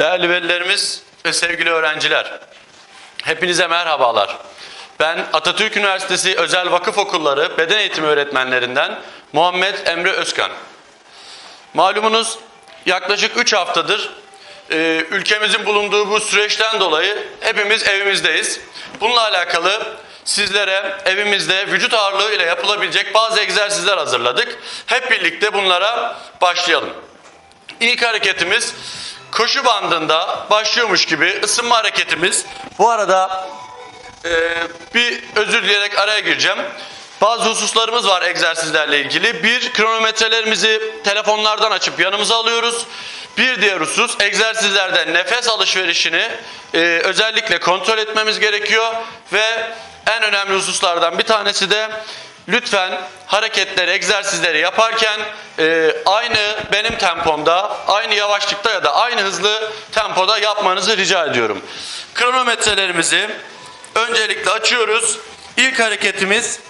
Değerli velilerimiz ve sevgili öğrenciler, hepinize merhabalar. Ben Atatürk Üniversitesi Özel Vakıf Okulları Beden Eğitimi Öğretmenlerinden Muhammed Emre Özkan. Malumunuz yaklaşık 3 haftadır e, ülkemizin bulunduğu bu süreçten dolayı hepimiz evimizdeyiz. Bununla alakalı sizlere evimizde vücut ağırlığı ile yapılabilecek bazı egzersizler hazırladık. Hep birlikte bunlara başlayalım. İlk hareketimiz koşu bandında başlıyormuş gibi ısınma hareketimiz. Bu arada e, bir özür dileyerek araya gireceğim. Bazı hususlarımız var egzersizlerle ilgili. Bir, kronometrelerimizi telefonlardan açıp yanımıza alıyoruz. Bir diğer husus egzersizlerde nefes alışverişini e, özellikle kontrol etmemiz gerekiyor. Ve en önemli hususlardan bir tanesi de lütfen hareketleri, egzersizleri yaparken e, aynı benim tempomda, aynı yavaşlıkta ya da aynı hızlı tempoda yapmanızı rica ediyorum. Kronometrelerimizi öncelikle açıyoruz. İlk hareketimiz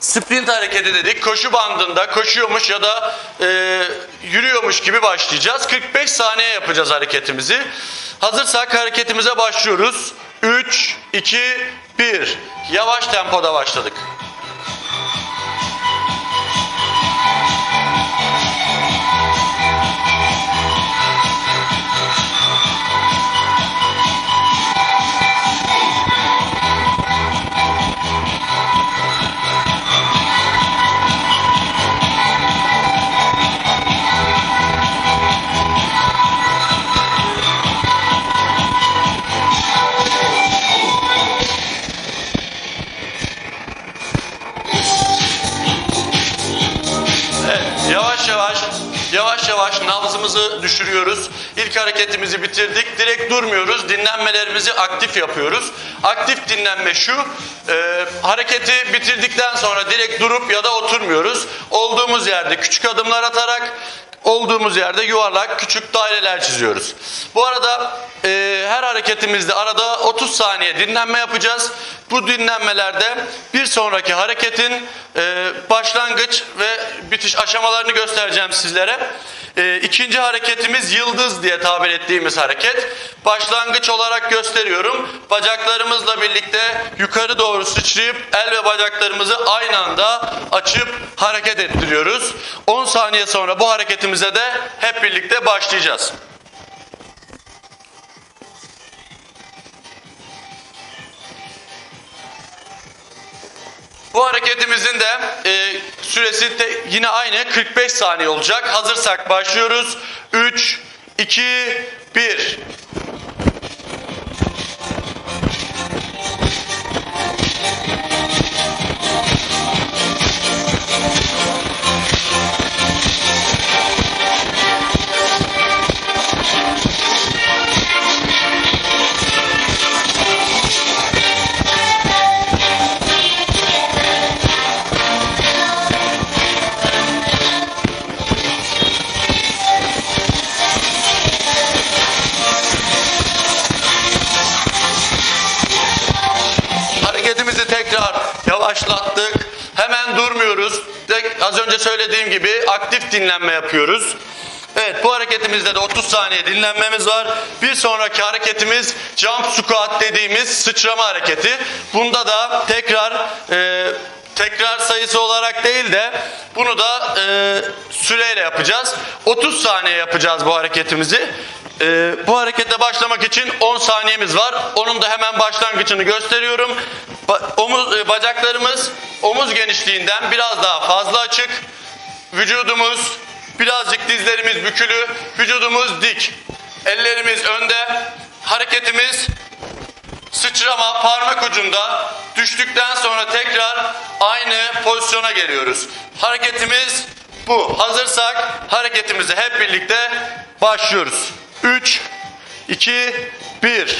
sprint hareketi dedik. Koşu bandında koşuyormuş ya da e, yürüyormuş gibi başlayacağız. 45 saniye yapacağız hareketimizi. Hazırsak hareketimize başlıyoruz. 3, 2, 1. Yavaş tempoda başladık. İlk hareketimizi bitirdik. Direkt durmuyoruz. Dinlenmelerimizi aktif yapıyoruz. Aktif dinlenme şu. e, hareketi bitirdikten sonra direkt durup ya da oturmuyoruz. Olduğumuz yerde küçük adımlar atarak olduğumuz yerde yuvarlak küçük daireler çiziyoruz. Bu arada e, her hareketimizde arada 30 saniye dinlenme yapacağız. Bu dinlenmelerde bir sonraki hareketin e, başlangıç ve bitiş aşamalarını göstereceğim sizlere. E, ikinci hareketimiz yıldız diye tabir ettiğimiz hareket. Başlangıç olarak gösteriyorum. Bacaklarımızla birlikte yukarı doğru sıçrayıp el ve bacaklarımızı aynı anda açıp hareket ettiriyoruz. 10 saniye sonra bu hareketimize de hep birlikte başlayacağız. Bu hareketimizin de e, süresi de yine aynı 45 saniye olacak. Hazırsak başlıyoruz. 3, 2, 1. yavaşlattık. Hemen durmuyoruz. Tek- Az önce söylediğim gibi aktif dinlenme yapıyoruz. Evet bu hareketimizde de 30 saniye dinlenmemiz var. Bir sonraki hareketimiz jump squat dediğimiz sıçrama hareketi. Bunda da tekrar e, tekrar sayısı olarak değil de bunu da e, süreyle yapacağız. 30 saniye yapacağız bu hareketimizi. Ee, bu harekete başlamak için 10 saniyemiz var. Onun da hemen başlangıcını gösteriyorum. Ba- omuz, e, bacaklarımız omuz genişliğinden biraz daha fazla açık. Vücudumuz birazcık dizlerimiz bükülü. Vücudumuz dik. Ellerimiz önde. Hareketimiz sıçrama parmak ucunda. Düştükten sonra tekrar aynı pozisyona geliyoruz. Hareketimiz bu. Hazırsak hareketimizi hep birlikte başlıyoruz. 3, 2, 1.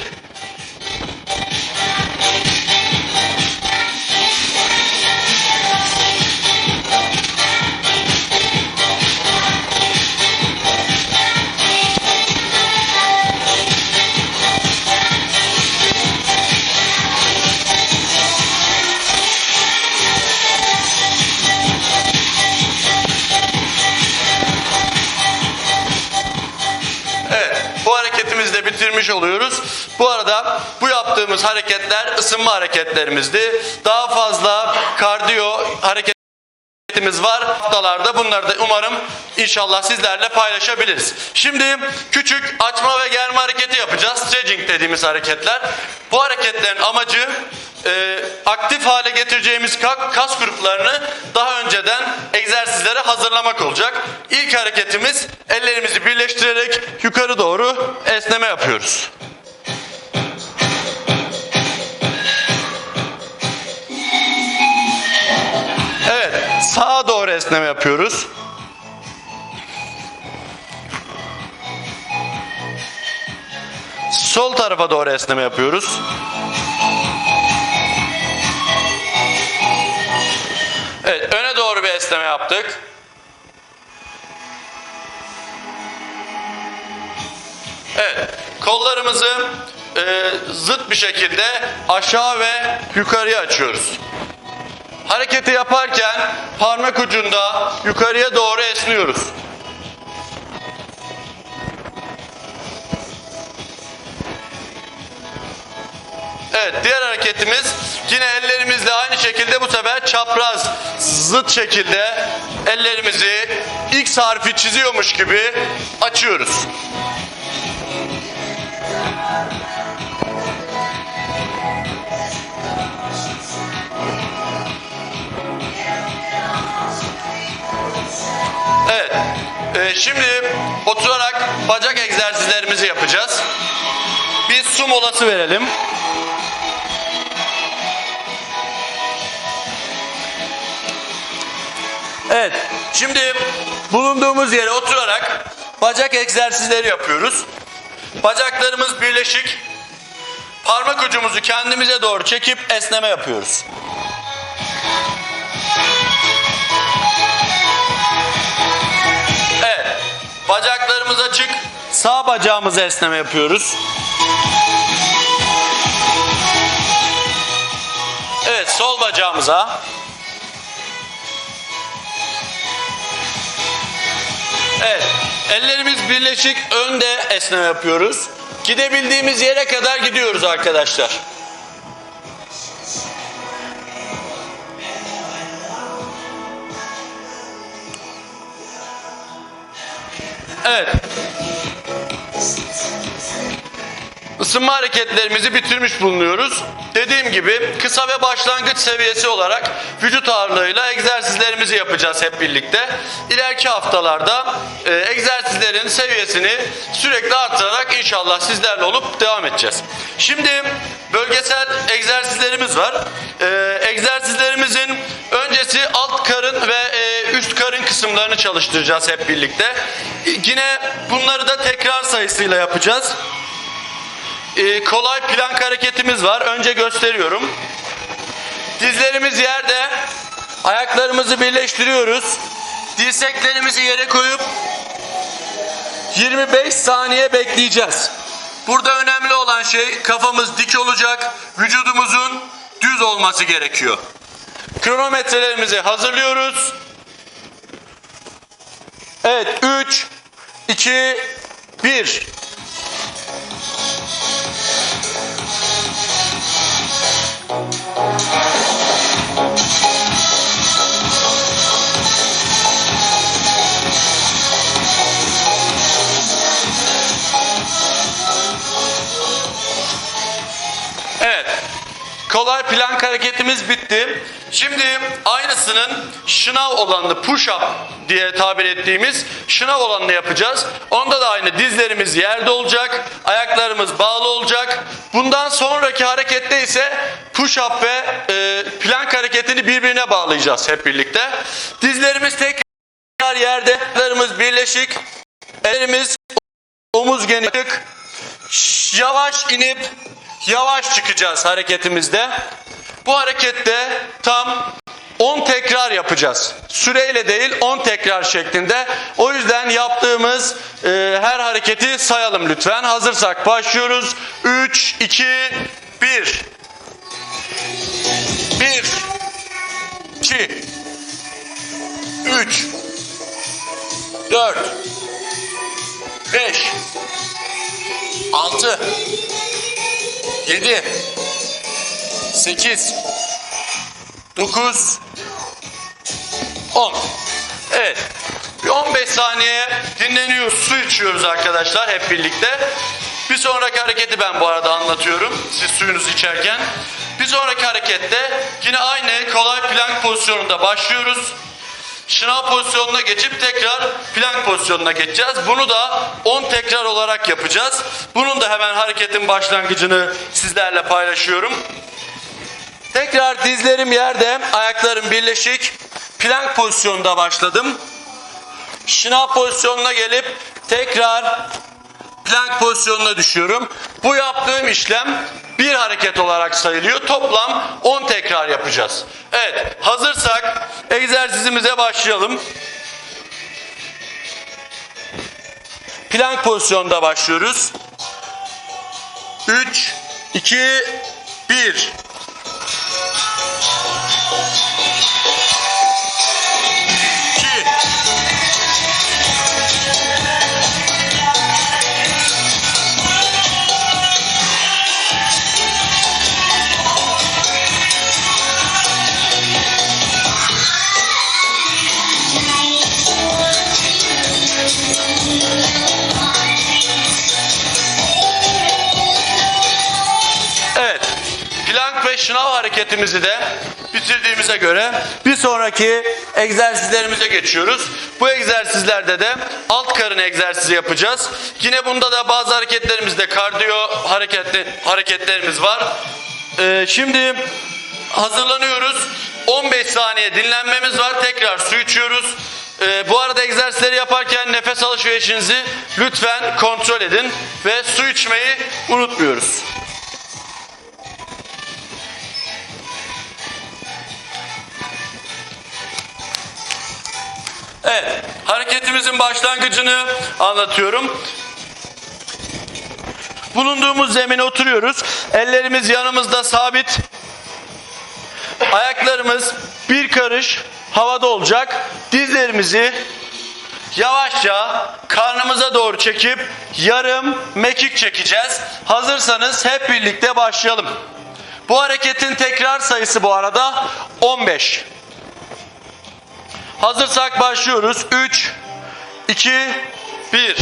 Bu yaptığımız hareketler ısınma hareketlerimizdi. Daha fazla kardiyo hareket hareketimiz var haftalarda. Bunları da umarım inşallah sizlerle paylaşabiliriz. Şimdi küçük açma ve germe hareketi yapacağız. Stretching dediğimiz hareketler. Bu hareketlerin amacı e, aktif hale getireceğimiz ka- kas gruplarını daha önceden egzersizlere hazırlamak olacak. İlk hareketimiz ellerimizi birleştirerek yukarı doğru esneme yapıyoruz. Sağa doğru esneme yapıyoruz. Sol tarafa doğru esneme yapıyoruz. Evet, öne doğru bir esneme yaptık. Evet, kollarımızı e, zıt bir şekilde aşağı ve yukarıya açıyoruz. Hareketi yaparken parmak ucunda yukarıya doğru esniyoruz. Evet diğer hareketimiz yine ellerimizle aynı şekilde bu sefer çapraz zıt şekilde ellerimizi X harfi çiziyormuş gibi açıyoruz. Şimdi oturarak bacak egzersizlerimizi yapacağız. Bir su molası verelim. Evet. Şimdi bulunduğumuz yere oturarak bacak egzersizleri yapıyoruz. Bacaklarımız birleşik. Parmak ucumuzu kendimize doğru çekip esneme yapıyoruz. Bacaklarımız açık. Sağ bacağımızı esneme yapıyoruz. Evet, sol bacağımıza. Evet. Ellerimiz birleşik önde esneme yapıyoruz. Gidebildiğimiz yere kadar gidiyoruz arkadaşlar. Evet. Isınma hareketlerimizi bitirmiş bulunuyoruz. Dediğim gibi kısa ve başlangıç seviyesi olarak vücut ağırlığıyla egzersizlerimizi yapacağız hep birlikte. İleriki haftalarda e, egzersizlerin seviyesini sürekli artırarak inşallah sizlerle olup devam edeceğiz. Şimdi bölgesel egzersizlerimiz var. E, egzersizlerimizin öncesi alt karın ve e, üst karın kısımlarını çalıştıracağız hep birlikte. E, Yine bunları da tekrar sayısıyla yapacağız. Ee, kolay plank hareketimiz var. Önce gösteriyorum. Dizlerimiz yerde. Ayaklarımızı birleştiriyoruz. Dirseklerimizi yere koyup 25 saniye bekleyeceğiz. Burada önemli olan şey kafamız dik olacak. Vücudumuzun düz olması gerekiyor. Kronometrelerimizi hazırlıyoruz. Evet 3 2 1 Kolay plank hareketimiz bitti. Şimdi aynısının şınav olanını push up diye tabir ettiğimiz şınav olanını yapacağız. Onda da aynı dizlerimiz yerde olacak, ayaklarımız bağlı olacak. Bundan sonraki harekette ise push up ve e, plank hareketini birbirine bağlayacağız hep birlikte. Dizlerimiz tekrar yerde, ayaklarımız birleşik, ellerimiz omuz geniş. Yavaş inip yavaş çıkacağız hareketimizde. Bu harekette tam 10 tekrar yapacağız. Süreyle değil 10 tekrar şeklinde. O yüzden yaptığımız e, her hareketi sayalım lütfen. Hazırsak başlıyoruz. 3, 2, 1. 1, 2, 3, 4, 5, 6, 6 7 8 9 10 Evet. Bir 15 saniye dinleniyoruz. Su içiyoruz arkadaşlar hep birlikte. Bir sonraki hareketi ben bu arada anlatıyorum. Siz suyunuzu içerken. Bir sonraki harekette yine aynı kolay plank pozisyonunda başlıyoruz. Şınav pozisyonuna geçip tekrar plank pozisyonuna geçeceğiz. Bunu da 10 tekrar olarak yapacağız. Bunun da hemen hareketin başlangıcını sizlerle paylaşıyorum. Tekrar dizlerim yerde, ayaklarım birleşik. Plank pozisyonunda başladım. Şınav pozisyonuna gelip tekrar plank pozisyonuna düşüyorum. Bu yaptığım işlem bir hareket olarak sayılıyor. Toplam 10 tekrar yapacağız. Evet, hazırsak egzersizimize başlayalım. Plank pozisyonda başlıyoruz. 3 2 1 hareketimizi de bitirdiğimize göre bir sonraki egzersizlerimize geçiyoruz. Bu egzersizlerde de alt karın egzersizi yapacağız. Yine bunda da bazı hareketlerimizde kardiyo hareketli, hareketlerimiz var. Ee, şimdi hazırlanıyoruz. 15 saniye dinlenmemiz var. Tekrar su içiyoruz. Ee, bu arada egzersizleri yaparken nefes alışverişinizi lütfen kontrol edin ve su içmeyi unutmuyoruz. Evet, hareketimizin başlangıcını anlatıyorum. Bulunduğumuz zemine oturuyoruz. Ellerimiz yanımızda sabit. Ayaklarımız bir karış havada olacak. Dizlerimizi yavaşça karnımıza doğru çekip yarım mekik çekeceğiz. Hazırsanız hep birlikte başlayalım. Bu hareketin tekrar sayısı bu arada 15. Hazırsak başlıyoruz. 3, 2, 1.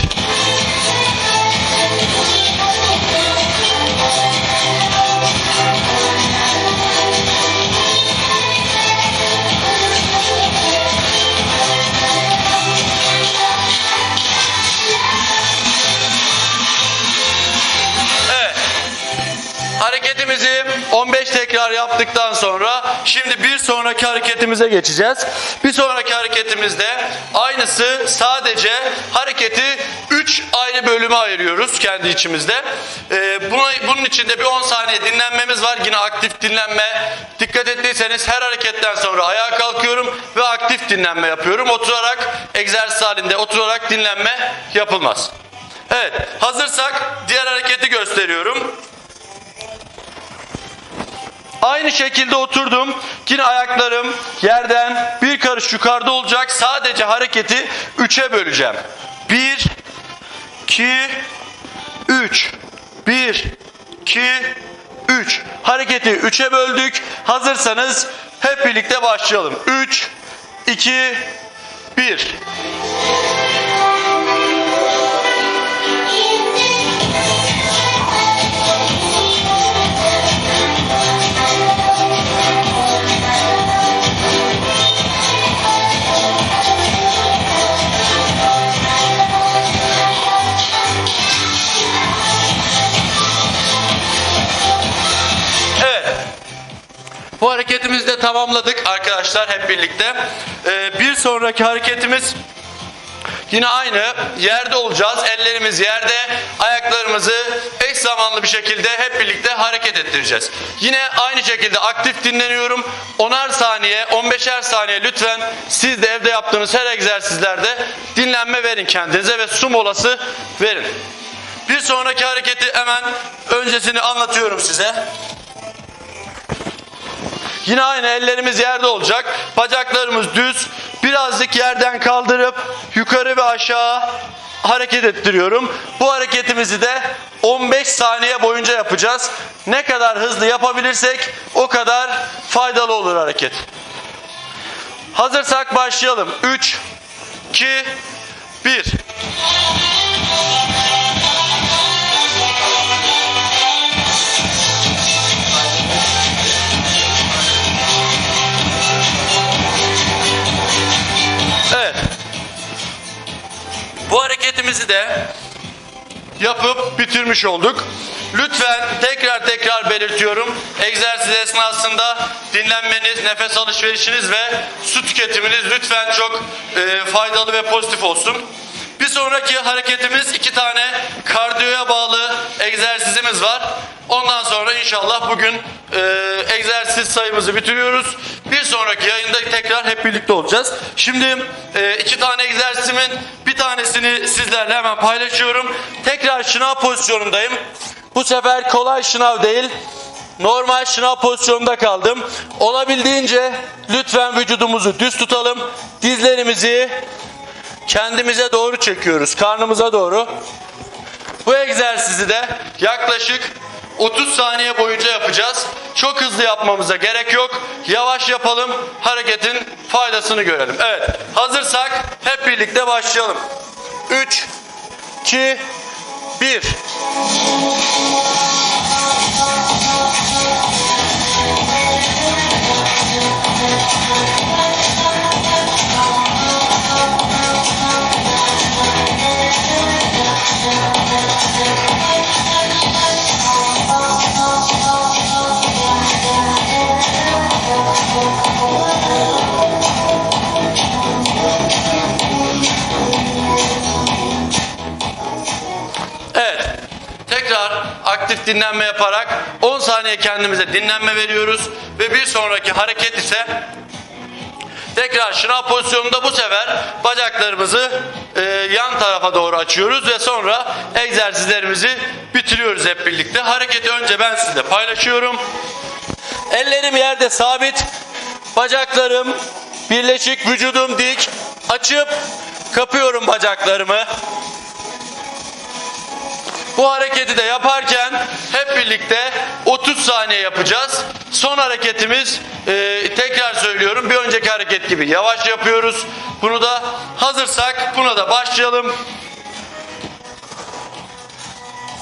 Evet. Hareketimizi 15 tekrar yaptıktan sonra şimdi bir sonraki hareketimize geçeceğiz. Bir sonraki hareketimizde aynısı sadece hareketi 3 ayrı bölüme ayırıyoruz kendi içimizde. Ee, buna, bunun içinde bir 10 saniye dinlenmemiz var. Yine aktif dinlenme. Dikkat ettiyseniz her hareketten sonra ayağa kalkıyorum ve aktif dinlenme yapıyorum. Oturarak egzersiz halinde oturarak dinlenme yapılmaz. Evet hazırsak diğer hareketi gösteriyorum. Aynı şekilde oturdum. Yine ayaklarım yerden bir karış yukarıda olacak. Sadece hareketi 3'e böleceğim. 1 2 3 1 2 3 Hareketi 3'e böldük. Hazırsanız hep birlikte başlayalım. 3 2 1 Bu hareketimizi de tamamladık arkadaşlar hep birlikte. Ee, bir sonraki hareketimiz yine aynı yerde olacağız. Ellerimiz yerde, ayaklarımızı eş zamanlı bir şekilde hep birlikte hareket ettireceğiz. Yine aynı şekilde aktif dinleniyorum. 10'ar saniye, 15'er saniye lütfen siz de evde yaptığınız her egzersizlerde dinlenme verin kendinize ve su molası verin. Bir sonraki hareketi hemen öncesini anlatıyorum size. Yine aynı ellerimiz yerde olacak. Bacaklarımız düz. Birazcık yerden kaldırıp yukarı ve aşağı hareket ettiriyorum. Bu hareketimizi de 15 saniye boyunca yapacağız. Ne kadar hızlı yapabilirsek o kadar faydalı olur hareket. Hazırsak başlayalım. 3 2 1 Hareketimizi de yapıp bitirmiş olduk. Lütfen tekrar tekrar belirtiyorum. Egzersiz esnasında dinlenmeniz, nefes alışverişiniz ve su tüketiminiz lütfen çok e, faydalı ve pozitif olsun. Bir sonraki hareketimiz iki tane kardiyoya bağlı egzersizimiz var. Ondan sonra inşallah bugün e, egzersiz sayımızı bitiriyoruz. Bir sonraki yayında tekrar hep birlikte olacağız. Şimdi e, iki tane egzersizimin bir tanesini sizlerle hemen paylaşıyorum. Tekrar şınav pozisyonundayım. Bu sefer kolay şınav değil. Normal şınav pozisyonunda kaldım. Olabildiğince lütfen vücudumuzu düz tutalım. Dizlerimizi kendimize doğru çekiyoruz. Karnımıza doğru. Bu egzersizi de yaklaşık 30 saniye boyunca yapacağız. Çok hızlı yapmamıza gerek yok. Yavaş yapalım. Hareketin faydasını görelim. Evet. Hazırsak hep birlikte başlayalım. 3 2 1 dinlenme yaparak 10 saniye kendimize dinlenme veriyoruz ve bir sonraki hareket ise tekrar şınav pozisyonunda bu sefer bacaklarımızı e, yan tarafa doğru açıyoruz ve sonra egzersizlerimizi bitiriyoruz hep birlikte. Hareketi önce ben sizle paylaşıyorum. Ellerim yerde sabit. Bacaklarım birleşik, vücudum dik. Açıp kapıyorum bacaklarımı. Bu hareketi de yaparken hep birlikte 30 saniye yapacağız. Son hareketimiz e, tekrar söylüyorum bir önceki hareket gibi yavaş yapıyoruz. Bunu da hazırsak buna da başlayalım.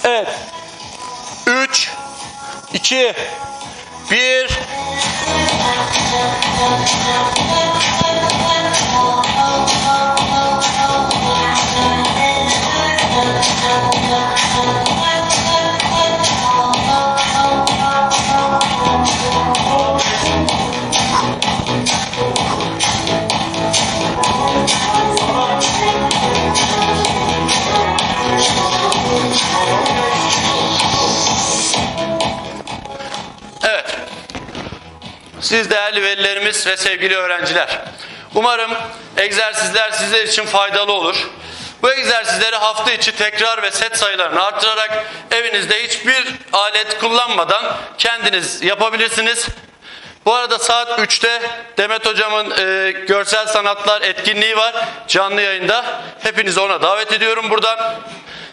Evet. 3 2 1 Siz değerli velilerimiz ve sevgili öğrenciler. Umarım egzersizler sizler için faydalı olur. Bu egzersizleri hafta içi tekrar ve set sayılarını arttırarak evinizde hiçbir alet kullanmadan kendiniz yapabilirsiniz. Bu arada saat 3'te Demet Hocam'ın e, görsel sanatlar etkinliği var canlı yayında. Hepinizi ona davet ediyorum buradan.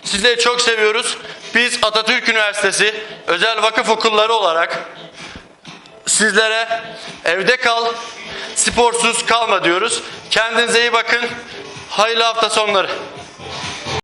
Sizleri çok seviyoruz. Biz Atatürk Üniversitesi özel vakıf okulları olarak sizlere evde kal, sporsuz kalma diyoruz. Kendinize iyi bakın. Hayırlı hafta sonları.